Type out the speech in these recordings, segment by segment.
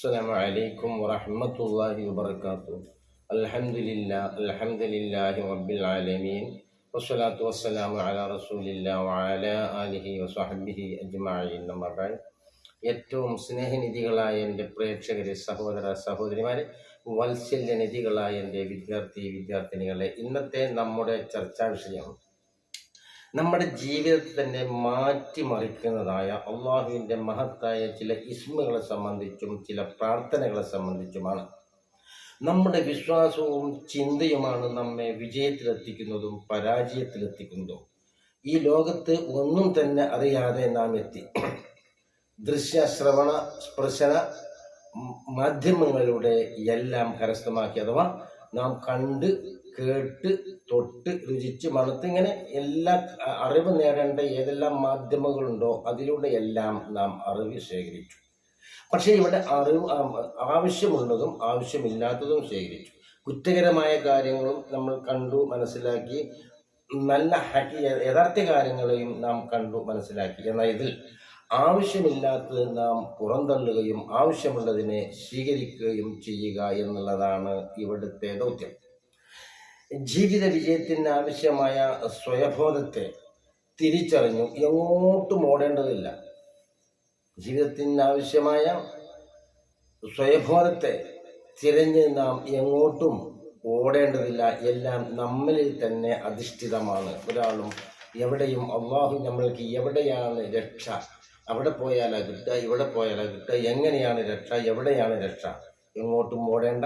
السلام عليكم ورحمة الله وبركاته الحمد لله الحمد لله رب العالمين والصلاة والسلام على رسول الله وعلى آله وصحبه أجمعين أما بعد ഏറ്റവും സ്നേഹനിധികളായ എൻ്റെ പ്രേക്ഷകരെ സഹോദര സഹോദരിമാരെ വാത്സല്യനിധികളായ എൻ്റെ വിദ്യാർത്ഥി വിദ്യാർത്ഥിനികളെ ഇന്നത്തെ നമ്മുടെ ചർച്ചാ വിഷയം നമ്മുടെ ജീവിതത്തെ തന്നെ മാറ്റിമറിക്കുന്നതായ അള്ളാഹുവിന്റെ മഹത്തായ ചില ഇസ്മുകളെ സംബന്ധിച്ചും ചില പ്രാർത്ഥനകളെ സംബന്ധിച്ചുമാണ്. നമ്മുടെ വിശ്വാസവും ചിന്തയുമാണ് നമ്മെ വിജയത്തിലെത്തിക്കുന്നതും പരാജയത്തിലെത്തിക്കുന്നതും. ഈ ലോകത്ത് ഒന്നും തന്നെ അറിയാതെ നാം എത്തി. ദൃശ്യ ശ്രവണ സ്പർശന മാധ്യമങ്ങളിലൂടെ എല്ലാം കരസ്ഥമാക്കി അഥവാ നാം കണ്ട് കേട്ട് തൊട്ട് രുചിച്ച് മണത്ത് ഇങ്ങനെ എല്ലാ അറിവ് നേടേണ്ട ഏതെല്ലാം മാധ്യമങ്ങളുണ്ടോ അതിലൂടെ എല്ലാം നാം അറിവ് ശേഖരിച്ചു. പക്ഷേ ഇവിടെ അറിവ് ആവശ്യമുള്ളതും ആവശ്യമില്ലാത്തതും ശേഖരിച്ചു. കുറ്റകരമായ കാര്യങ്ങളും നമ്മൾ കണ്ടു മനസ്സിലാക്കി നല്ല യഥാർത്ഥ കാര്യങ്ങളെയും നാം കണ്ടു മനസ്സിലാക്കി. എന്നാൽ ഇതിൽ ആവശ്യമില്ലാത്തത് നാം പുറന്തള്ളുകയും ആവശ്യമുള്ളതിനെ സ്വീകരിക്കുകയും ചെയ്യുക എന്നുള്ളതാണ് ഇവിടുത്തെ ദൗത്യം. ജീവിത വിജയത്തിന് ആവശ്യമായ സ്വയബോധത്തെ തിരിച്ചറിഞ്ഞു. എങ്ങോട്ടും ഓടേണ്ടതില്ല. ജീവിതത്തിന് ആവശ്യമായ സ്വയബോധത്തെ തിരഞ്ഞ് നാം എങ്ങോട്ടും ഓടേണ്ടതില്ല. എല്ലാം നമ്മളിൽ തന്നെ അധിഷ്ഠിതമാണ്. ഒരാളും എവിടെയും അള്ളാഹു നമ്മൾക്ക് എവിടെയാണ് രക്ഷ? അവിടെ പോയാലാ കിട്ടുക ഇവിടെ പോയാലാ കിട്ടുക എങ്ങനെയാണ് രക്ഷ എവിടെയാണ് രക്ഷ? ഇങ്ങോട്ടും ഓടേണ്ട.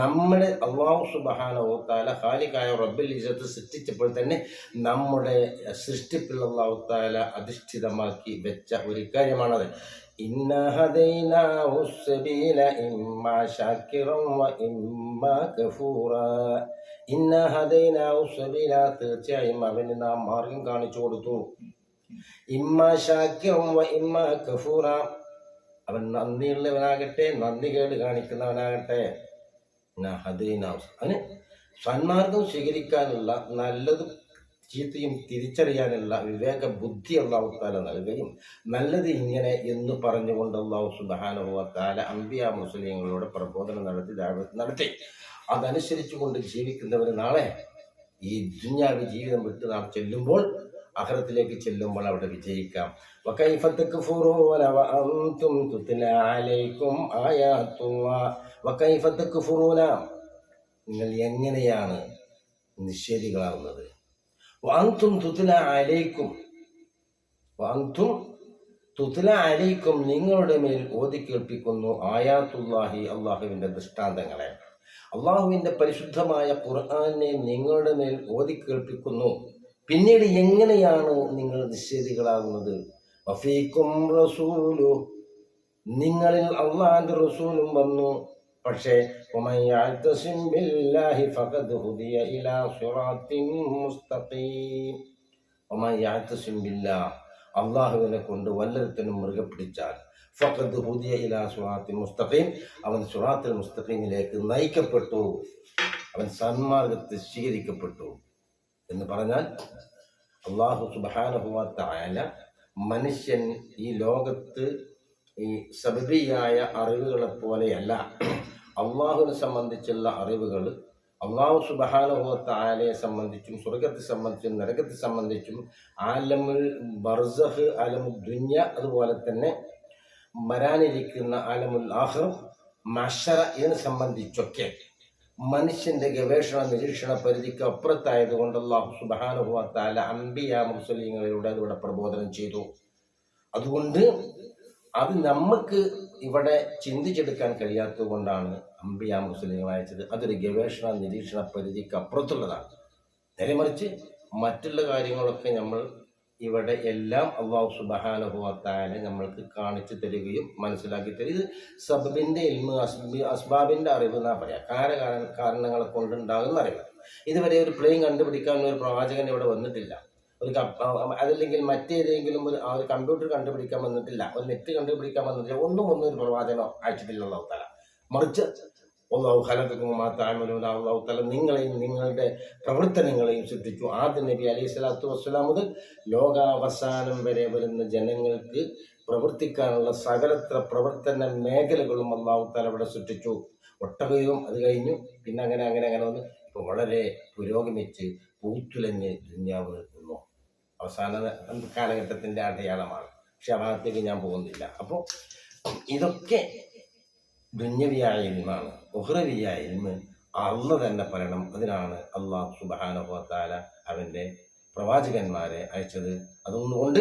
നമ്മുടെ അള്ളാഹു സുബഹാന ഓത്താല ഹാലിക്കായ റബ്ബിൽ ഇജത്ത് സൃഷ്ടിച്ചപ്പോൾ തന്നെ നമ്മുടെ സൃഷ്ടിപ്പിലുള്ള അള്ളാഹുത്താല അധിഷ്ഠിതമാക്കി വെച്ച ഒരു കാര്യമാണത്. തീർച്ചയായും അവന് നാം മാർഗം കാണിച്ചു കൊടുത്തു. ഇമ്മ ശാക്യം ഇമ്മ കഫൂറ അവൻ നന്ദിയുള്ളവനാകട്ടെ നന്ദി കേട് കാണിക്കുന്നവനാകട്ടെ. അതിന് സന്മാർഗം സ്വീകരിക്കാനുള്ള നല്ലതും ചീത്തയും തിരിച്ചറിയാനുള്ള വിവേക ബുദ്ധി അള്ളാഹു താല നൽകുകയും നല്ലത് ഇങ്ങനെ എന്ന് പറഞ്ഞുകൊണ്ട് അള്ളാഹു സുബാനുഭവത്താല അമ്പിയ മുസ്ലിങ്ങളോട് പ്രബോധനം നടത്തി ദാവത്ത് നടത്തി. അതനുസരിച്ചുകൊണ്ട് ജീവിക്കുന്നവർ നാളെ ഈ ദുഞ്ഞാവി ജീവിതം വിട്ട് നാം ചെല്ലുമ്പോൾ അഹ്റത്തിലേക്ക് ചെല്ലുമ്പോൾ അവിടെ വിജയിക്കാം. നിങ്ങൾ എങ്ങനെയാണ് നിഷേധികളാവുന്നത് വാങ്തും തുത്തില അലയിക്കും വാങ്തും തുത്തില അലയിക്കും നിങ്ങളുടെ മേൽ ഓതി കേൾപ്പിക്കുന്നു ആയാത്തുല്ലാഹി അള്ളാഹുവിന്റെ ദൃഷ്ടാന്തങ്ങളെ. അള്ളാഹുവിന്റെ പരിശുദ്ധമായ ഖുർആാനെ നിങ്ങളുടെ മേൽ ഓതി കേൾപ്പിക്കുന്നു. പിന്നീട് എങ്ങനെയാണ് നിങ്ങൾ നിഷേധികളാകുന്നത്? വഫീക്കും റസൂലു. നിങ്ങളിൽ അള്ളാന്റെ റസൂലും വന്നു. പക്ഷേ അള്ളാഹുവിനെ കൊണ്ട് വല്ലരത്തിനും മൃഗ പിടിച്ചാൽ ഫഖദ് ഹുദിയ ഇലാ സുറാത്തിൽ മുസ്തഖീം. അവൻ സുറാത്തിൽ മുസ്തഫീമിലേക്ക് നയിക്കപ്പെട്ടു. അവൻ സന്മാർഗത്തെ സ്വീകരിക്കപ്പെട്ടു. എന്ന് പറഞ്ഞാൽ അള്ളാഹു സുബാനുഭവത്തായ മനുഷ്യൻ ഈ ലോകത്ത് ഈ സബബിയായ അറിവുകളെ പോലെയല്ല. അള്ളാഹുവിനെ സംബന്ധിച്ചുള്ള അറിവുകൾ അള്ളാഹു സുബാനുഭവത്തായാലയെ സംബന്ധിച്ചും സ്വർഗത്തെ സംബന്ധിച്ചും നരകത്തെ സംബന്ധിച്ചും ആലമുൽ ബർസഹ് ആലമുൽ ദുന്യ അതുപോലെ തന്നെ വരാനിരിക്കുന്ന ആലമുൽ ആഹ്റം മഷറ ഇതിനെ സംബന്ധിച്ചൊക്കെ മനുഷ്യന്റെ ഗവേഷണ നിരീക്ഷണ പരിധിക്ക് അപ്പുറത്തായതുകൊണ്ട് അള്ളാഹു സുബാനുഭവത്താല അമ്പിയ മുസ്ലിങ്ങളിലൂടെ ഇവിടെ പ്രബോധനം ചെയ്തു. അതുകൊണ്ട് അത് നമുക്ക് ഇവിടെ ചിന്തിച്ചെടുക്കാൻ കഴിയാത്തത് കൊണ്ടാണ് അമ്പിയ മുസ്ലിങ്ങൾ അയച്ചത്. അതൊരു ഗവേഷണ നിരീക്ഷണ പരിധിക്ക് അപ്പുറത്തുള്ളതാണ്. നേരെ മറിച്ച് മറ്റുള്ള കാര്യങ്ങളൊക്കെ നമ്മൾ ഇവിടെ എല്ലാം അള്ളാഹു സുബഹാനുഭവത്തായാലും നമ്മൾക്ക് കാണിച്ചു തരികയും മനസ്സിലാക്കി തരും. ഇത് സബബിന്റെ ഇൽമ് അസ്ബി അസ്ബാബിന്റെ അറിവ് എന്നാ പറയാം. കാരണ കാരണങ്ങളെ കൊണ്ടുണ്ടാകുന്ന അറിവ്. ഇതുവരെ ഒരു പ്ലെയിൻ കണ്ടുപിടിക്കാൻ ഒരു പ്രവാചകൻ ഇവിടെ വന്നിട്ടില്ല. ഒരു അതല്ലെങ്കിൽ മറ്റേതെങ്കിലും ഒരു ഒരു കമ്പ്യൂട്ടർ കണ്ടുപിടിക്കാൻ വന്നിട്ടില്ല. ഒരു നെറ്റ് കണ്ടുപിടിക്കാൻ വന്നിട്ടില്ല. ഒന്നും ഒന്നും ഒരു പ്രവാചകനോ അയച്ചിട്ടില്ല അള്ളാഹു മറിച്ച് അള്ളാഹു ഹലക്കും മാതാമലൂല അള്ളാഹു തല നിങ്ങളെയും നിങ്ങളുടെ പ്രവർത്തനങ്ങളെയും ശ്രദ്ധിച്ചു. ആദ്യ നബി അലൈഹി സ്വലാത്തു വസ്സലാം മുതൽ ലോകാവസാനം വരെ വരുന്ന ജനങ്ങൾക്ക് പ്രവർത്തിക്കാനുള്ള സകലത്ര പ്രവർത്തന മേഖലകളും അള്ളാഹു തല ഇവിടെ സൃഷ്ടിച്ചു. ഒട്ടകയും അത് കഴിഞ്ഞു. പിന്നെ അങ്ങനെ അങ്ങനെ അങ്ങനെ വന്ന് ഇപ്പോൾ വളരെ പുരോഗമിച്ച് പൂത്തുലഞ്ഞ് ദുന്യാവ് നിൽക്കുന്നു അവസാന കാലഘട്ടത്തിന്റെ അടയാളമാണ്. പക്ഷെ ആ ഭാഗത്തേക്ക് ഞാൻ പോകുന്നില്ല. അപ്പോൾ ഇതൊക്കെ ദുന്യവിയായ ഇൽമാണ് ഉഹ്റവിയായ ഇൽമ്. അള്ള തന്നെ പറയണം അതിനാണ് അള്ളാഹു സുബാനുഭവത്താല അവന്റെ പ്രവാചകന്മാരെ അയച്ചത്. അതുകൊണ്ട്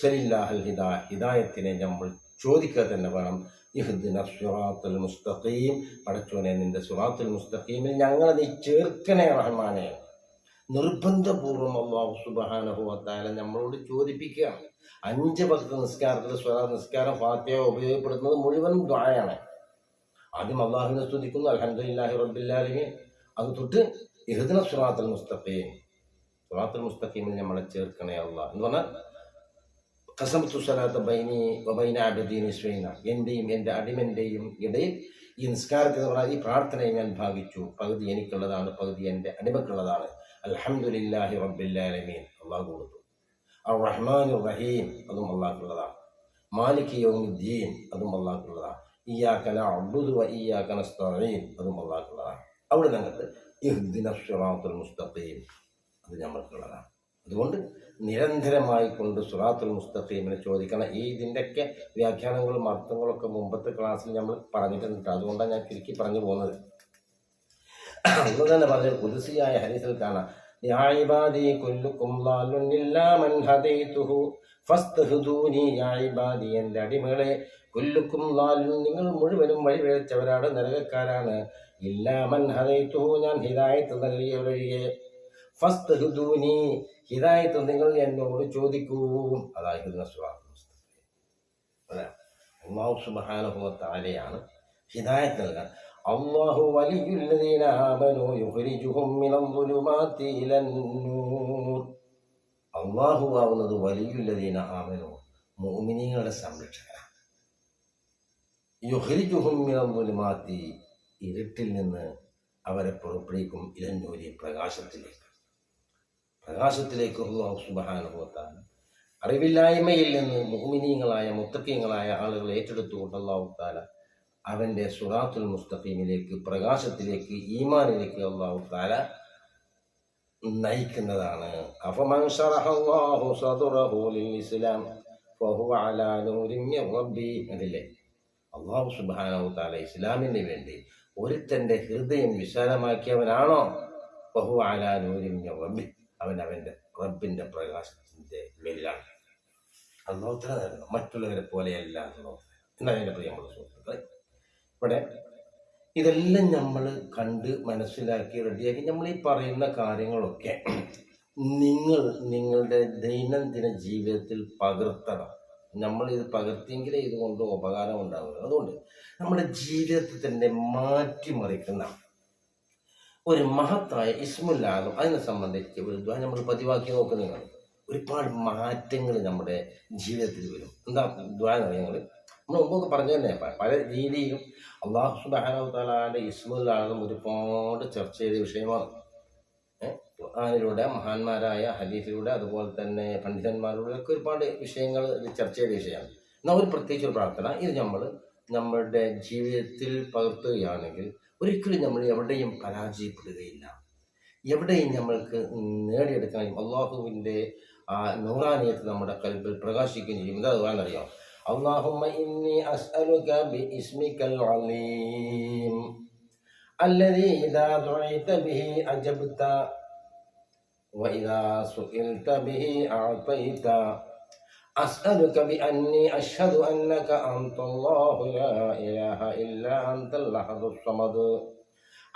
സലില്ലാഹൽ ഹിദാ ഹിദായത്തിനെ നമ്മൾ ചോദിക്കുക തന്നെ വേണം. ഇഹ്ദിന സുറാത്തുൽ മുസ്തഖീം പടച്ചോനെ നിന്റെ സുറാത്തുൽ മുസ്തഖീമിൽ ഞങ്ങളെ നീ ചേർക്കണേ റഹ്മാനെ. നിർബന്ധപൂർവം അള്ളാഹു സുബാനുഭവത്താല നമ്മളോട് ചോദിപ്പിക്കുകയാണ്. അഞ്ച് ഭക്ത നിസ്കാരത്തിൽ സ്വരാ നിസ്കാരം ഫാത്തിയ ഉപയോഗപ്പെടുത്തുന്നത് മുഴുവൻ ദ്വായാണ് ആദ്യം അള്ളാഹുവിനെ സ്തുതിക്കുന്നു അലഹദില്ലാഹി റബ്ബില്ലാലിമി അത് തൊട്ട് ഇഹദിന സുറാത്തൽ മുസ്തഖീം. സുറാത്തൽ മുസ്തഖീമിൽ നമ്മളെ ചേർക്കണേ അള്ളാഹ്. എന്ന് പറഞ്ഞാൽ കസമത്തു സലാത്ത് ബൈനി ബൈന അബദീൻ സ്വൈന എന്റെയും എന്റെ അടിമന്റെയും ഇടയിൽ ഈ നിസ്കാരത്തിൽ എന്ന് പറഞ്ഞാൽ ഈ പ്രാർത്ഥനയെ ഞാൻ ഭാഗിച്ചു. പകുതി എനിക്കുള്ളതാണ് പകുതി എന്റെ അടിമക്കുള്ളതാണ് അലഹമുല്ലാഹി റബ്ബില്ലാലമീൻ. അള്ളാഹു കൊടുത്തു. അർ റഹ്മാൻ റഹീം അതും അള്ളാഹുള്ളതാണ്. മാലിക് യൗമുദ്ദീൻ അതും അള്ളാഹുള്ളതാണ്. ഇയ്യാക്കന അബ്ദുദു വ ഇയ്യാക്കന നസ്തഈൻ. അതും അള്ളാഹുള്ളതാണ് അവിടെ ഞങ്ങൾക്ക് ഇഹ്ദിന സിറാത്തുൽ മുസ്തഖീം. അത് ഞമ്മൾക്കുള്ളതാണ്. അതുകൊണ്ട് നിരന്തരമായി കൊണ്ട് സുറാത്തുൽ മുസ്തഖീമിനെ ചോദിക്കണം. ഈ ഇതിന്റെയൊക്കെ വ്യാഖ്യാനങ്ങളും അർത്ഥങ്ങളൊക്കെ മുമ്പത്തെ ക്ലാസ്സിൽ നമ്മൾ പറഞ്ഞിട്ടുണ്ട്. അതുകൊണ്ടാണ് ഞാൻ ചുരുക്കി പറഞ്ഞു പോകുന്നത്. അതുകൊണ്ട് തന്നെ പറഞ്ഞ കുതിസിയായ ഹരീസിൽ കാണാം. ഫസ്തഹുദൂനി യാ ഇബാദി എന്റെ അടിമകളെ കൊല്ലുക്കും ലാലും നിങ്ങൾ മുഴുവനും വഴിപിഴച്ചവരാണ് നരകക്കാരാണ്. ഇല്ലാ മൻ ഹദൈത്തു ഞാൻ ഹിദായത്ത് നൽകിയവരൊഴികെ ഫസ്തഹുദൂനി ഹിദായത്ത് നിങ്ങൾ എന്നോട് ചോദിക്കൂ. അതായിരുന്നു അള്ളാഹു സുബാനുഭവത്താലെയാണ് ഹിദായത്ത് നൽകാൻ. അള്ളാഹു വലിയുല്ലതീന ആമനോ യുഹരിജുഹും മിനൽ ളുലുമാതി ഇലൻ അള്ളാഹു ആവുന്നത് ആമനോ. മുഅ്മിനീങ്ങളുടെ സംരക്ഷകനാണ്. യുഹരിജുഹും മിനൽ ളുലുമാത്തി ഇരുട്ടിൽ നിന്ന് അവരെ പുറപ്പെടുവിക്കും ഇലന്നൂരി പ്രകാശത്തിലേക്ക്. പ്രകാശത്തിലേക്ക് അള്ളാഹു സുബഹാനുഭവത്താണ് അറിവില്ലായ്മയിൽ നിന്ന് മുഹമിനീങ്ങളായ മുത്തക്കീങ്ങളായ ആളുകൾ ഏറ്റെടുത്തുകൊണ്ട് അള്ളാഹുത്താല അവന്റെ സുറാത്തുൽ മുസ്തഖീമിലേക്ക് പ്രകാശത്തിലേക്ക് ഈമാനിലേക്ക് അള്ളാഹു താല നയിക്കുന്നതാണ്. ഇസ്ലാം അള്ളാഹു സുബ്ഹാനഹു തആല ഇസ്ലാമിന് വേണ്ടി ഒരുത്തന്റെ ഹൃദയം വിശാലമാക്കിയവനാണോ? ബഹു ആലാനൂരിഞ്ഞ റബ്ബി. അവൻ അവന്റെ റബ്ബിന്റെ പ്രകാശത്തിന്റെ വെല്ലാണ് അള്ളാഹു തആല നൽകുന്നു. മറ്റുള്ളവരെ പോലെയല്ല എന്നാൽ എന്റെ പ്രിയമുള്ള സുഹൃത്തുക്കളെ. ഇവിടെ ഇതെല്ലാം നമ്മൾ കണ്ട് മനസ്സിലാക്കി റെഡിയാക്കി നമ്മൾ ഈ പറയുന്ന കാര്യങ്ങളൊക്കെ നിങ്ങൾ നിങ്ങളുടെ ദൈനംദിന ജീവിതത്തിൽ പകർത്തണം. നമ്മൾ ഇത് പകർത്തിയെങ്കിലേ ഇതുകൊണ്ട് ഉപകാരം ഉണ്ടാവുക അതുകൊണ്ട് നമ്മുടെ ജീവിതത്തിൽ തന്നെ മാറ്റിമറിക്കുന്ന ഒരു മഹത്തായ ഇസ്മുല്ലാദം അതിനെ സംബന്ധിച്ച് ഒരു നമ്മൾ പതിവാക്കി നോക്കുന്ന ഒരുപാട് മാറ്റങ്ങൾ നമ്മുടെ ജീവിതത്തിൽ വരും. എന്താ ദ്വാ ഞങ്ങൾ നമ്മൾ മുമ്പൊക്കെ പറഞ്ഞു തന്നെ പല രീതിയിലും അള്ളാഹു സുബാനു താലാന്റെ ഇസ്മുലാണെന്നും ഒരുപാട് ചർച്ച ചെയ്ത വിഷയമാണ്. ഖുർആാനിലൂടെ മഹാന്മാരായ ഹദീസിലൂടെ അതുപോലെ തന്നെ പണ്ഡിതന്മാരിലൂടെ ഒക്കെ ഒരുപാട് വിഷയങ്ങൾ ചർച്ച ചെയ്ത വിഷയമാണ്. എന്നാൽ ഒരു പ്രത്യേകിച്ച് ഒരു പ്രാർത്ഥന ഇത് നമ്മൾ നമ്മളുടെ ജീവിതത്തിൽ പകർത്തുകയാണെങ്കിൽ ഒരിക്കലും നമ്മൾ എവിടെയും പരാജയപ്പെടുകയില്ല. എവിടെയും നമ്മൾക്ക് നേടിയെടുക്കാൻ അള്ളാഹുവിന്റെ ആ നൂറാനിയത്ത് നമ്മുടെ കൽപ്പിൽ പ്രകാശിക്കുകയും ചെയ്യും. എന്താ അതുവാണെന്നറിയാം اللهم إني أسألك باسمك العليم. الذي إذا دعيت به أجبت وإذا سئلت به أعطيت. أسألك بأني أشهد أنك أنت الله لا إله إلا أنت اللحظ الصمد.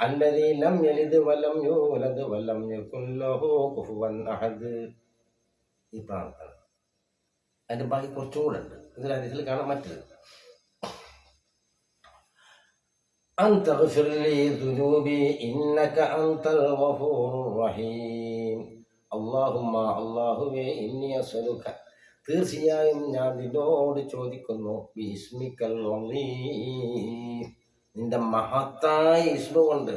الذي لم يلد ولم يولد ولم يكن له كفوا أحد. إطارة അതിൻ്റെ ബാക്കി കുറച്ചും കൂടെ ഉണ്ട് ഇതിൽ അതിൽ കാണാൻ മറ്റത് أن تغفر لي ذنوبي إنك أنت الغفور الرحيم اللهم അള്ളാഹുവേ ഇന്നി അസ്അലുക തീർച്ചയായും ഞാൻ നിന്നോട് ചോദിക്കുന്നു ബിസ്മിക്കൽ അലീം. നിന്റെ മഹത്തായ ഇസ്മ കൊണ്ട്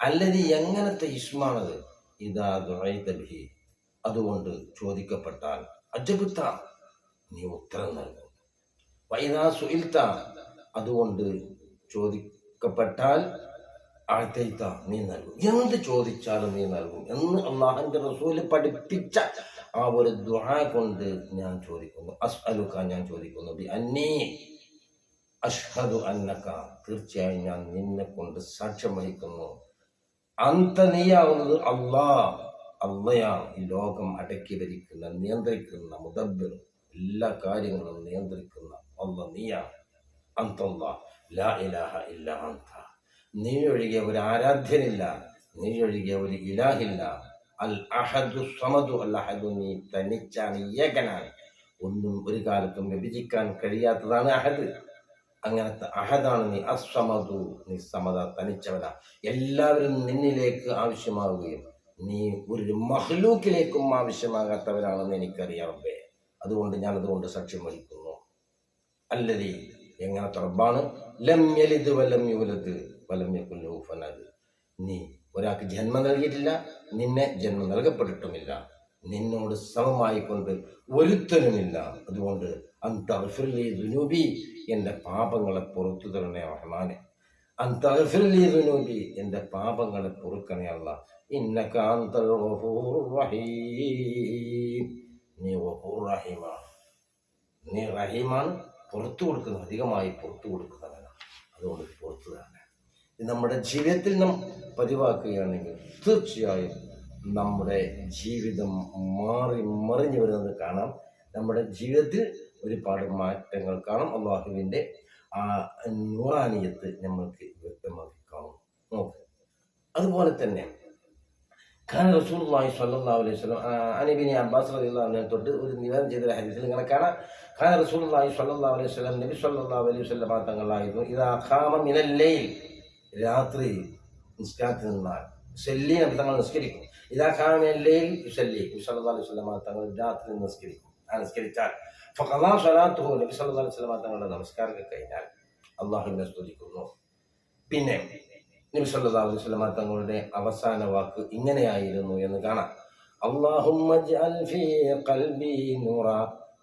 അല്ലത് എങ്ങനത്തെ ഇസ്മാണത് ഇതാ ദുആഇത ബിഹി അതുകൊണ്ട് ചോദിക്കപ്പെട്ടാൽ അജബുത്ത നീ ഉത്തരം നൽകും വൈദാ സുയിൽത്ത അതുകൊണ്ട് ചോദിക്കപ്പെട്ടാൽ ആഴ്ത്തയിത്ത നീ നൽകും. എന്ത് ചോദിച്ചാലും നീ നൽകും എന്ന് അള്ളാഹന്റെ റസൂൽ പഠിപ്പിച്ച ആ ഒരു ദ്വാ കൊണ്ട് ഞാൻ ചോദിക്കുന്നു. അസ് അസ്അലുക്ക ഞാൻ ചോദിക്കുന്നു. ബി അന്നീ അഷ്ഹദു അന്നക്ക തീർച്ചയായും ഞാൻ നിന്നെ കൊണ്ട് സാക്ഷ്യം വഹിക്കുന്നു. അന്ത നീയാവുന്നത് അള്ളാ അള്ളയാണ് ഈ ലോകം അടക്കി ഭരിക്കുന്ന നിയന്ത്രിക്കുന്ന മുദബ്ബർ എല്ലാ കാര്യങ്ങളും നിയന്ത്രിക്കുന്ന അല്ല നീയാണ്. അന്തല്ല ലാ ഇലാഹ ഇല്ല അന്ത. നീ ഒഴികെ ഒരു ആരാധ്യനില്ല നീ ഒഴികെ ഒരു ഇലാഹില്ല. അൽ അഹദു സമദു അൽ അഹദു നീ തനിച്ചാണ് ഏകനാണ്. ഒന്നും ഒരു കാലത്തും വിഭജിക്കാൻ കഴിയാത്തതാണ് അഹദ്. അങ്ങനത്തെ അഹദാണ് നീ അസമതു നീ സമത തനിച്ചവനാ. എല്ലാവരും നിന്നിലേക്ക് ആവശ്യമാവുകയും നീ ഒരു മഹ്ലൂക്കിലേക്കും ആവശ്യമാകാത്തവരാണെന്ന് എനിക്കറിയാമേ അതുകൊണ്ട് ഞാൻ അതുകൊണ്ട് സാക്ഷ്യം വഹിക്കുന്നു. അല്ലതി എങ്ങനെ റബ്ബാണ്? ലം വലം യുവലത്ത് വലം ഫനദ് നീ ഒരാൾക്ക് ജന്മം നൽകിയിട്ടില്ല നിന്നെ ജന്മം നൽകപ്പെട്ടിട്ടുമില്ല. നിന്നോട് സമമായി കൊണ്ട് ഒരുത്തനുമില്ല. അതുകൊണ്ട് അന്തഫിർലി ദുനൂബി എന്റെ പാപങ്ങളെ പുറത്തു തരണേ റഹ്മാനെ. അന്തഫിർലി ദുനൂബി എന്റെ പാപങ്ങളെ പൊറുക്കണേ അല്ല ഇന്നക അന്തൽ ഗഫൂറുർ റഹീം. നീ റഹീമ റഹീമാണ് നീ റഹീമാൻ പുറത്തു കൊടുക്കുന്നത് അധികമായി പുറത്തു കൊടുക്കുന്നവനാണ്. അതുകൊണ്ട് പുറത്തു തന്നെ. നമ്മുടെ ജീവിതത്തിൽ നാം പതിവാക്കുകയാണെങ്കിൽ തീർച്ചയായും നമ്മുടെ ജീവിതം മാറി മറിഞ്ഞു വരുന്നത് കാണാം. നമ്മുടെ ജീവിതത്തിൽ ഒരുപാട് മാറ്റങ്ങൾ കാണാം. അള്ളാഹുവിന്റെ ആ നൂറാനിയത്ത് നമ്മൾക്ക് വ്യക്തമാക്കി കാണും. നോക്ക്. അതുപോലെ തന്നെ ഖാൻ റസൂലുള്ളാഹി സ്വല്ലല്ലാഹു അലൈഹി വസല്ലം അനബിനി അബ്ബാസ് അൻഹു തൊട്ട് ഒരു നിവേദനം ചെയ്ത ഹദീസിൽ ഇങ്ങനെ കാണാം. ഖാൻ റസൂലുള്ളാഹി സ്വല്ലല്ലാഹു അലൈഹി വസല്ലം നബി സ്വല്ലല്ലാഹു അലൈഹി വസല്ലം തങ്ങളായിരുന്നു. ഇദാ ഖാമ മിനൽ ലൈൽ രാത്രി നിസ്കാരത്തിൽ നിന്നാൽ ശല്യ തങ്ങൾ നിസ്കരിക്കും. ഇദാ ഖാമ ലൈൽ യുസല്ലി നബി സ്വല്ലല്ലാഹു അലൈഹി വസല്ലം തങ്ങൾ രാത്രി നിസ്കരിക്കും. ആ നിസ്കരിച്ചാൽ ഫഖദാ നബി സ്വല്ലല്ലാഹു അലൈഹി വസല്ലം തങ്ങളുടെ നമസ്കാരം കഴിഞ്ഞാൽ അള്ളാഹുവിനെ സ്തുതിക്കുന്നു. പിന്നെ നബി സല്ലല്ലാഹു അലൈഹി വസല്ലം തങ്ങളുടെ അവസാന വാക്ക് ഇങ്ങനെയായിരുന്നു എന്ന് കാണാം اللهم اجعل في قلبي نورا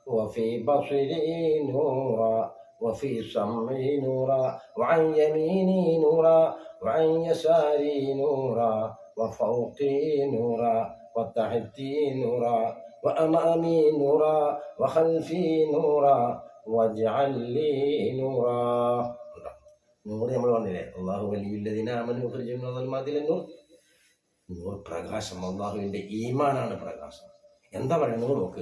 وفي بصري نورا وفي سمعي نورا وعن يميني نورا وعن يساري نورا وفوقي نورا وتحتي نورا وأمامي نورا وخلفي نورا واجعل لي نورا നൂറ് നമ്മൾ പറഞ്ഞില്ലേ അള്ളാഹു വലിയുള്ളതിനെ അമനു നൂർ പ്രകാശം അള്ളാഹുവിന്റെ ഈമാനാണ് പ്രകാശം. എന്താ പറയുന്നത് നോക്ക്.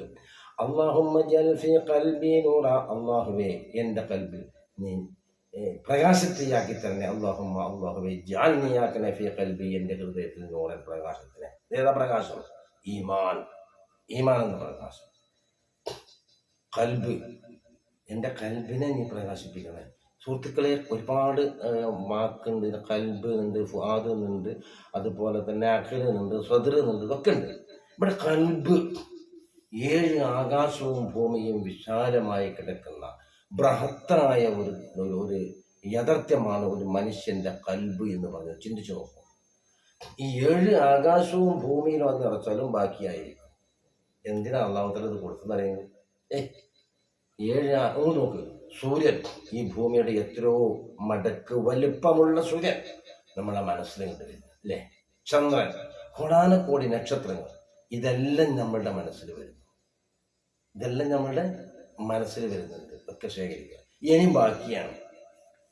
അള്ളാഹുവേ എന്റെ കൽബിൽ നീ പ്രകാശത്തെയാക്കി തന്നെ അള്ളാഹുമ്മ അള്ളാഹുവേ ജാൽനിയാക്കനെ ഫീ കൽബി എന്റെ ഹൃദയത്തിൽ നൂറൻ പ്രകാശത്തിനെ. ഏതാ പ്രകാശം? ഈമാൻ. ഈമാൻ എന്ന പ്രകാശം. കൽബ് എന്റെ കൽബിനെ നീ പ്രകാശിപ്പിക്കണേ. സുഹൃത്തുക്കളെ ഒരുപാട് ഇത് കൽബ് ഉണ്ട് ഫുആദ് എന്നുണ്ട് അതുപോലെ തന്നെ അഖിൽ എന്നുണ്ട് സ്വദർ എന്നുണ്ട് ഇതൊക്കെ ഉണ്ട്. ഇവിടെ കൽബ് ഏഴ് ആകാശവും ഭൂമിയും വിശാലമായി കിടക്കുന്ന ബൃഹത്തായ ഒരു ഒരു- യഥാർത്ഥ്യമാണ് ഒരു മനുഷ്യന്റെ കൽബ് എന്ന് പറഞ്ഞത് ചിന്തിച്ചു നോക്കും. ഈ ഏഴ് ആകാശവും ഭൂമിയിൽ വന്ന് നിറച്ചാലും ബാക്കിയായിരിക്കും. എന്തിനാ അള്ളാഹുത്തല ഇത് കൊടുത്തെന്നറിയുന്നത് ഏ ഏഴ് ആ- ഒന്ന് നോക്ക്. സൂര്യൻ ഈ ഭൂമിയുടെ എത്രയോ മടക്ക് വലുപ്പമുള്ള സൂര്യൻ നമ്മളെ മനസ്സിലുണ്ട് അല്ലേ? ചന്ദ്രൻ കോടാനക്കോടി നക്ഷത്രങ്ങൾ ഇതെല്ലാം നമ്മളുടെ മനസ്സിൽ വരുന്നു. ഇതെല്ലാം നമ്മളുടെ മനസ്സിൽ വരുന്നുണ്ട് ഒക്കെ ശേഖരിക്കുക. ഇനി ബാക്കിയാണ്.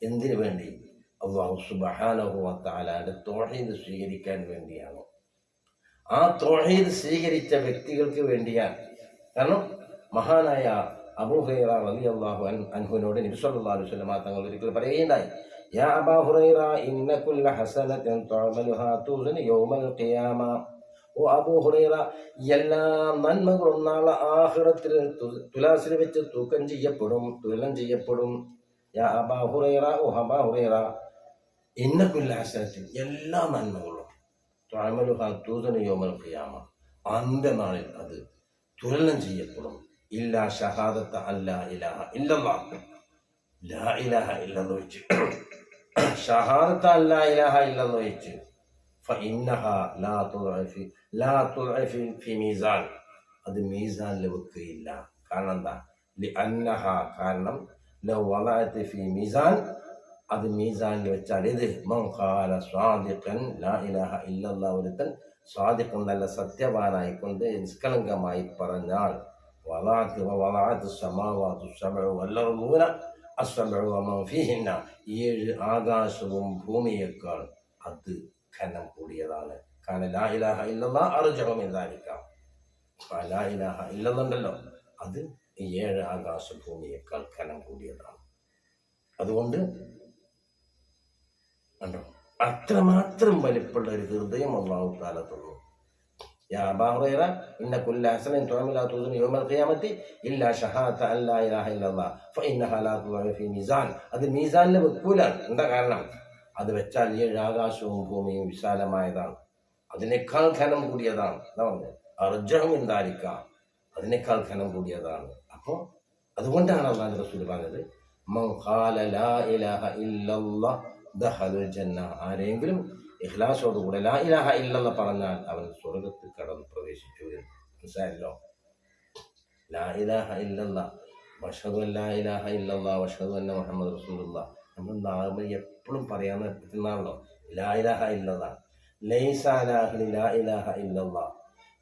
എന്തിനു വേണ്ടി? അള്ളാഹു സുബഹാനഹുവാലാന്റെ തോഹീദ് സ്വീകരിക്കാൻ വേണ്ടിയാണ്. ആ തോഹീദ് സ്വീകരിച്ച വ്യക്തികൾക്ക് വേണ്ടിയാണ്. കാരണം മഹാനായ അബൂഹൈറ റലി അള്ളാഹു അൻഹുവിനോട് നബി സല്ലല്ലാഹു അലൈഹി വസല്ലം തങ്ങൾ ഒരിക്കൽ പറയുകയുണ്ടായി യാ അബാ ഹുറൈറ ഇന്ന കുല്ല ഹസനത്തിൻ തുഅമലുഹാ തുസ്ന യൗമൽ ഖിയാമ. ഓ അബൂ ഹുറൈറ എല്ലാ നന്മകളും നാളെ ആഹ്റത്തിൽ തുലാസിൽ വെച്ച് തൂക്കം ചെയ്യപ്പെടും തുലം ചെയ്യപ്പെടും. യാ അബാ ഹുറൈറ ഓ അബാ ഹുറൈറ ഇന്ന കുല്ല ഹസനത്തിൻ എല്ലാ നന്മകളും തുഅമലുഹാ തുസ്ന യൗമൽ ഖിയാമ. അന്ത്യനാളിൽ അത് തുലനം ചെയ്യപ്പെടും. ഇല്ല ഷഹാദത്ത് അല്ല ഇലാഹ ഇല്ലല്ലാ. ലാ ഇലാഹ ഇല്ലെന്ന് വെച്ച്. ഷഹാദത്ത് അല്ല ഇലാഹ ഇല്ലെന്ന് വെച്ച്. ലാ തുഴഫി ലാ തുഴഫി ഫി മീസാൻ. അത് മീസാനിൽ വെക്കുകയില്ല. കാരണം എന്താ? ലി അന്നഹ കാരണം ലോ വളഅത്ത് മീസാൻ. അത് മീസാനിൽ വെച്ചാൽ ഇത് മങ്കാല സ്വാദിഖൻ ലാ ഇലാഹ ഇല്ലല്ലാ ഒരുത്തൻ സ്വാദിഖൻ നല്ല സത്യവാനായിക്കൊണ്ട് നിഷ്കളങ്കമായി പറഞ്ഞാൽ വളഅത്ത് വളഅത്ത് സമാവാത്തു സബഉ വല്ലർദൂന അസ്സബഉ വമൻ ഫീഹിന്ന ഏഴ് ആകാശവും ഭൂമിയേക്കാൾ അത് ഖനം കൂടിയതാണ്. കാരണം ലാ ഇലാഹ അർജഹു മിൻ ദാലിക. ലാ ഇലാഹ ഇല്ലല്ലുണ്ടല്ലോ അത് ഏഴ് ആകാശ ഭൂമിയേക്കാൾ ഖനം കൂടിയതാണ്. അതുകൊണ്ട് കണ്ടോ? അത്രമാത്രം വലിപ്പുള്ള ഒരു ഹൃദയം അള്ളാഹു താല يا أبا هريرة إن كل حسنة تعمل لا توزن يوم القيامة إلا شهادة أن لا إله إلا الله فإنها لا تضع في ميزان അത് മീസാനിൽ വെക്കൂലാണ് എന്താ കാരണം അത് വെച്ചാൽ ഏഴ് ആകാശവും ഭൂമിയും വിശാലമായതാണ് അതിനേക്കാൾ ഘനം കൂടിയതാണ് എന്താ പറഞ്ഞത് അർജം എന്തായിരിക്ക അതിനേക്കാൾ ഘനം കൂടിയതാണ് അപ്പോൾ അതുകൊണ്ടാണ് അള്ളാഹു റസൂൽ പറഞ്ഞത് മൻ ഖാല ലാ ഇലാഹ ഇല്ലല്ലാഹ് ദഖലൽ ജന്ന ആരെങ്കിലും ഇഖ്ലാസോടുകൂടെ ലാ ഇലാഹ ഇല്ലെന്ന് പറഞ്ഞാൽ അവൻ സ്വർഗത്തിൽ കടന്ന് പ്രവേശിച്ചു മനസ്സിലായല്ലോ? ലാ ഇലാഹ ഇല്ലല്ല. വഷദു ലാ ഇലാഹ ഇല്ലല്ല വഷദു അന്ന മുഹമ്മദ് റസൂലുള്ള. നമ്മൾ നാമ എപ്പോഴും പറയാൻ പറ്റുന്നതാണല്ലോ ലാ ഇലാഹ ഇല്ലല്ല. ലൈസ ലാ ഇലാഹ ഇല്ലല്ല.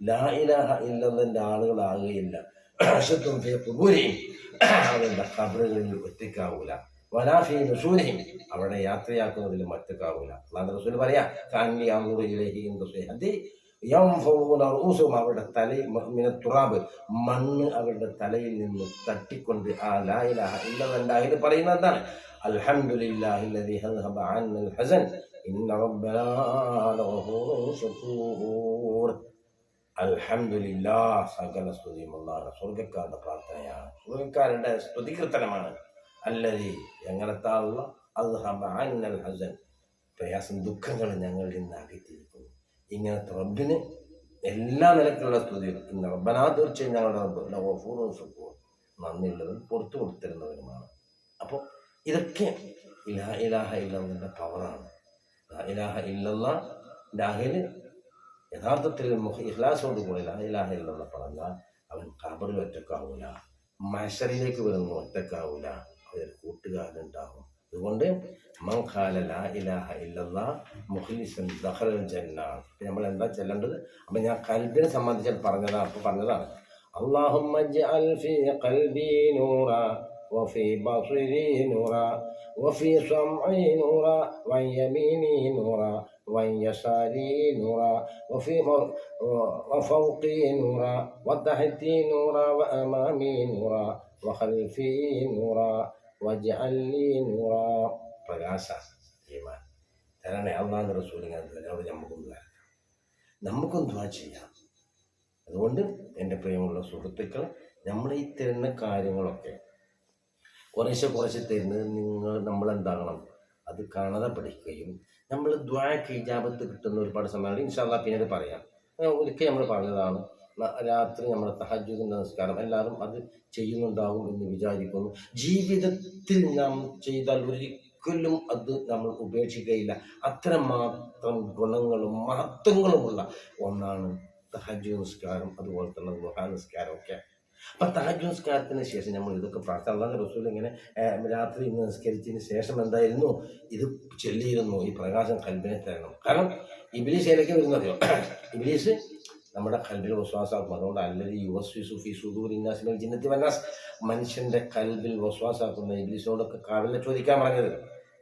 ലാ ഇലാഹ ഇല്ലല്ലന്റെ ആളുകളാകുകയില്ല. അശത്തും ഫി ഖുബൂരിഹിം അവരുടെ കബറുകളിൽ ഒറ്റയ്ക്കാവൂല. വലാഫി റസൂലിഹിം അവരുടെ യാത്രയാക്കുന്നതിൽ മറ്റു കാവൂല അള്ളാഹ് റസൂൽ പറയാ കാനി ഊസും അവരുടെ തല തുറാബ് മണ്ണ് അവരുടെ തലയിൽ നിന്ന് തട്ടിക്കൊണ്ട് ആ ലായിലാഹ ഇത് പറയുന്നത് എന്താണ്? അൽഹംദുലില്ലാഹി ഹസൻ ഇന്ന റബ്ബനാ ശകൂർ അൽഹംദുലില്ലാ സകല സ്തുതിയും അള്ളാഹ് സ്വർഗക്കാരുടെ പ്രാർത്ഥനയാണ്. സ്വർഗക്കാരുടെ സ്തുതികീർത്തനമാണ്. അല്ലതി എങ്ങനത്താള്ള അത് ഹസൻ. പ്രയാസം ദുഃഖങ്ങൾ ഞങ്ങളിൽ നിന്ന് അകറ്റിയിരിക്കുന്നു. ഇങ്ങനത്തെ റബ്ബിന് എല്ലാ നിലക്കുള്ള ഇന്ന് റബ്ബനാ തീർച്ചയായും ഞങ്ങളുടെ റബ്ബ്. നവഫൂറും സുഖവും നന്ദിയുള്ളതും പുറത്തു കൊടുത്തിരുന്നവരുമാണ് അപ്പോൾ ഇതൊക്കെ ഇലാ ഇലാഹ ഇല്ലെന്നതിന്റെ പവറാണ് ഇലാഹ ഇല്ലെന്ന ലാഹിൽ യഥാർത്ഥത്തിൽ ഇഹ്ലാസോട് കൂടി ഇലാഹ ഇല്ലെന്ന പറഞ്ഞാൽ അവൻ കബറിൽ ഒറ്റക്കാവൂല. മഷറിലേക്ക് വരുന്നു ഒറ്റക്കാവൂല. അതൊരു കൂട്ടുകാരുണ്ടാകും അതുകൊണ്ട് മങ്കാല ലാ ഇലാഹ ഇല്ലല്ല മുഖ്ലിസൻ ദഖൽ ജന്ന ഇപ്പം നമ്മൾ എന്താ ചെല്ലേണ്ടത് അപ്പം ഞാൻ കൽബിനെ സംബന്ധിച്ച് പറഞ്ഞതാണ് അപ്പോൾ പറഞ്ഞതാണ് اللهم اجعل في قلبي نورا وفي بصري نورا وفي سمعي نورا وعن يميني نورا وعن يساري نورا وفي م- وفوقي نورا وتحتي نورا وأمامي نورا وخلفي نورا വജഅല്ലി നൂറ പ്രകാശ ഈമാൻ. തരണേ അള്ളാഹ് റസൂലിങ്ങനെ തരാതെ നമുക്കൊന്ന് തരണം നമുക്കും ദ്വാ ചെയ്യാം. അതുകൊണ്ട് എന്റെ പ്രിയമുള്ള സുഹൃത്തുക്കൾ നമ്മൾ ഈ തരുന്ന കാര്യങ്ങളൊക്കെ കുറേശ്ശെ കുറേശ്ശെ തരുന്നത് നിങ്ങൾ നമ്മളെന്താകണം? അത് കാണാതെ പഠിക്കുകയും നമ്മൾ ദ്വാക്ക് ഹിജാബത്ത് കിട്ടുന്ന ഒരുപാട് സമയമാണ് ഇൻഷാല്ല പിന്നീട് പറയാം. ഒരിക്കൽ നമ്മൾ പറഞ്ഞതാണ് രാത്രി നമ്മൾ തഹജുദ് നമസ്കാരം എല്ലാവരും അത് ചെയ്യുന്നുണ്ടാകും എന്ന് വിചാരിക്കുന്നു. ജീവിതത്തിൽ നാം ചെയ്താൽ ഒരിക്കലും അത് നമ്മൾ ഉപേക്ഷിക്കുകയില്ല അത്രമാത്രം ഗുണങ്ങളും മഹത്വങ്ങളുമുള്ള ഒന്നാണ് തഹജു നിസ്കാരം അതുപോലെ തന്നെ ദുഹാ നിസ്കാരം ഒക്കെ. അപ്പം തഹജു നിസ്കാരത്തിന് ശേഷം നമ്മൾ ഇതൊക്കെ പ്രാർത്ഥന അള്ളാഹ് റസൂൽ ഇങ്ങനെ രാത്രി നിസ്കരിച്ചതിന് ശേഷം എന്തായിരുന്നു? ഇത് ചൊല്ലിയിരുന്നു. ഈ പ്രകാശം കൽബിനെ തരണം. കാരണം ഇബിലീസ് ഏതൊക്കെ വരുന്നറിയോ? ഇബിലീസ് നമ്മുടെ കൽബിൽ വസ്വാസാക്കും. അതുകൊണ്ട് അല്ലെങ്കിൽ യുവസ് സുഫി സുദൂർ ഇന്നാസിമൽ ജിന്നത്തി വന്നാസ് മനുഷ്യന്റെ കൽബിൽ വസ്വാസാക്കുന്ന ഇബ്ലീസിനോടൊക്കെ കാവിലെ ചോദിക്കാൻ പറഞ്ഞത്.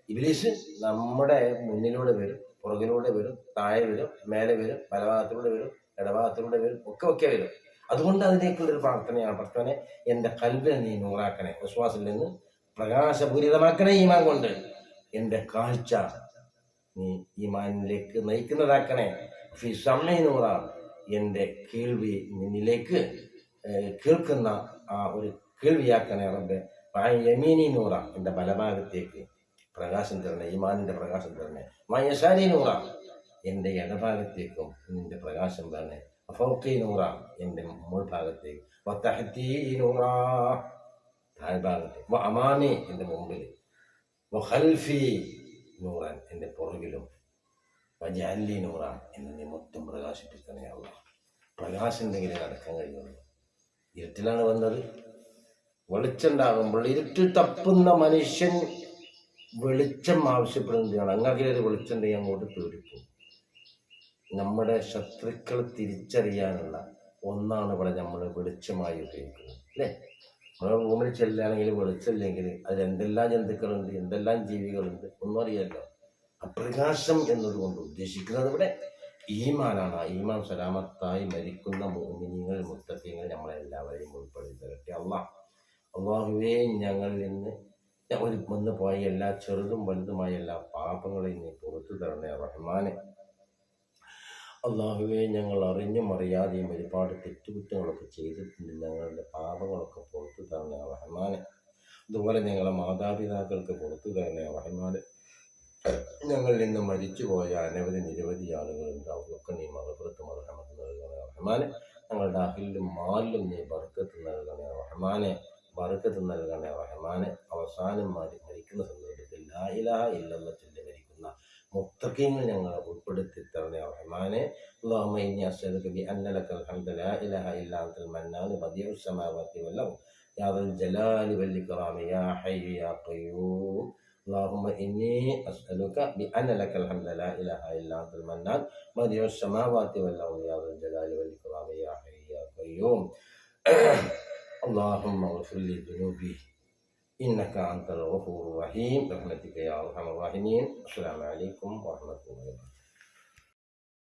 ഇബ്ലീസ് നമ്മുടെ മുന്നിലൂടെ വരും പുറകിലൂടെ വരും താഴെ വരും മേലെ വരും വലഭാഗത്തിലൂടെ വരും ഇടഭാഗത്തിലൂടെ വരും ഒക്കെ ഒക്കെ വരും. അതുകൊണ്ട് അതിലേക്കുള്ളൊരു പ്രാർത്ഥനയാണ് പ്രാർത്ഥന എന്റെ കൽബിനെ നീ നൂറാക്കണേ. വസ്വാസിൽ നിന്ന് പ്രകാശപൂരിതമാക്കണേ ഈമാൻ കൊണ്ട്. എന്റെ കാഴ്ച നീ ഈമാനിലേക്ക് നയിക്കുന്നതാക്കണേ. ഫി സമയ നൂറ. എന്റെ കേൾവി നിന്നിലേക്ക് കേൾക്കുന്ന ആ ഒരു കേൾവിയാക്കണേ റബ്ബെ. യമീനി നൂറ എന്റെ ബലഭാഗത്തേക്ക് പ്രകാശം തരണേ ഈമാനിന്റെ പ്രകാശം തരണേ. വായശാലി നൂറ എന്റെ ഇടഭാഗത്തേക്കും നിന്റെ പ്രകാശം തരണേ. ഫൗക്കി നൂറ എന്റെ മുൾഭാഗത്തേക്ക്. വത്തഹത്തി നൂറ താഴ്ഭാഗത്തേക്ക്. അമാമി എന്റെ മുമ്പിൽ വഖൽഫി നൂറൻ എന്റെ പുറകിലും. വജാലി നൂറ എന്നെ മൊത്തം പ്രകാശിപ്പിക്കണേ അല്ല പ്രകാശം നടക്കാൻ കഴിയുള്ളൂ. ഇരുട്ടിലാണ് വന്നത്. വെളിച്ചുണ്ടാകുമ്പോൾ ഇരുട്ടിൽ തപ്പുന്ന മനുഷ്യൻ വെളിച്ചം ആവശ്യപ്പെടുന്നതാണ്. അങ്ങനെ ഒരു വെളിച്ചം ചെയ്യാൻ അങ്ങോട്ട് തേടിപ്പോകും നമ്മുടെ ശത്രുക്കൾ തിരിച്ചറിയാനുള്ള ഒന്നാണ് ഇവിടെ നമ്മൾ വെളിച്ചമായി ഉപയോഗിക്കുന്നത്. അല്ലേ? നമ്മുടെ റൂമിൽ ചെല്ലുകയാണെങ്കിൽ വെളിച്ചമില്ലെങ്കിൽ അതിൽ എന്തെല്ലാം ജന്തുക്കളുണ്ട് എന്തെല്ലാം ജീവികളുണ്ട് ഒന്നും അറിയാമല്ലോ അപ്രകാശം എന്നതുകൊണ്ട് ഉദ്ദേശിക്കുന്നത് ഇവിടെ ഈമാനാണ്. ഈമാൻ സലാമത്തായി മരിക്കുന്ന മോമിനിങ്ങൾ മുത്തത്തിങ്ങൾ നമ്മളെല്ലാവരെയും ഉൾപ്പെടുത്തി അല്ല അള്ളാഹ് അള്ളാഹുവേ ഞങ്ങളിൽ നിന്ന് ഒരു വന്നു പോയ എല്ലാ ചെറുതും വലുതുമായ എല്ലാ പാപങ്ങളെയും നീ പുറത്തു തരണേ റഹ്മാനെ. അള്ളാഹുവെ ഞങ്ങൾ അറിഞ്ഞും അറിയാതെയും ഒരുപാട് തെറ്റുകുറ്റങ്ങളൊക്കെ ചെയ്തിട്ടുണ്ട്. ഞങ്ങളുടെ പാപങ്ങളൊക്കെ പുറത്തു തരണേ റഹ്മാനെ. അതുപോലെ ഞങ്ങളെ മാതാപിതാക്കൾക്ക് പുറത്തു തരണേ റഹ്മാനെ. ഞങ്ങളിൽ നിന്ന് മരിച്ചുപോയ അനവധി നിരവധി ആളുകളുണ്ട് അവർക്കൊക്കെ നീ മകപ്പുറത്ത് മറഹമത്ത് നൽകണേ റഹ്മാനെ ഞങ്ങളുടെ അഹിലും മാലിലും നീ ബർക്കത്ത് നൽകണേ റഹ്മാനെ ബർക്കത്ത് നൽകണേ റഹ്മാനെ അവസാനം മരി മരിക്കുന്ന സന്ദർഭത്തിൽ ലാ ഇലാഹ ഇല്ലല്ലാഹ് ചൊല്ലി മരിക്കുന്ന മുത്തഖീങ്ങൾ ഞങ്ങളെ ഉൾപ്പെടുത്തി തരണേ റഹ്മാനെ اللهم إني أسألك بأن لك الحمد لا إله إلا أنت المنان بديع السماوات والأرض يا ذا الجلال والإكرام يا حي يا قيوم اللهم إني أسألك بأن لك الحمد لا إله إلا أنت المنان بديع السماوات والأرض يا ذا الجلال والإكرام يا حي يا قيوم اللهم اغفر لي ذنوبي إنك أنت الغفور الرحيم برحمتك يا أرحم الراحمين السلام عليكم ورحمة الله وبركاته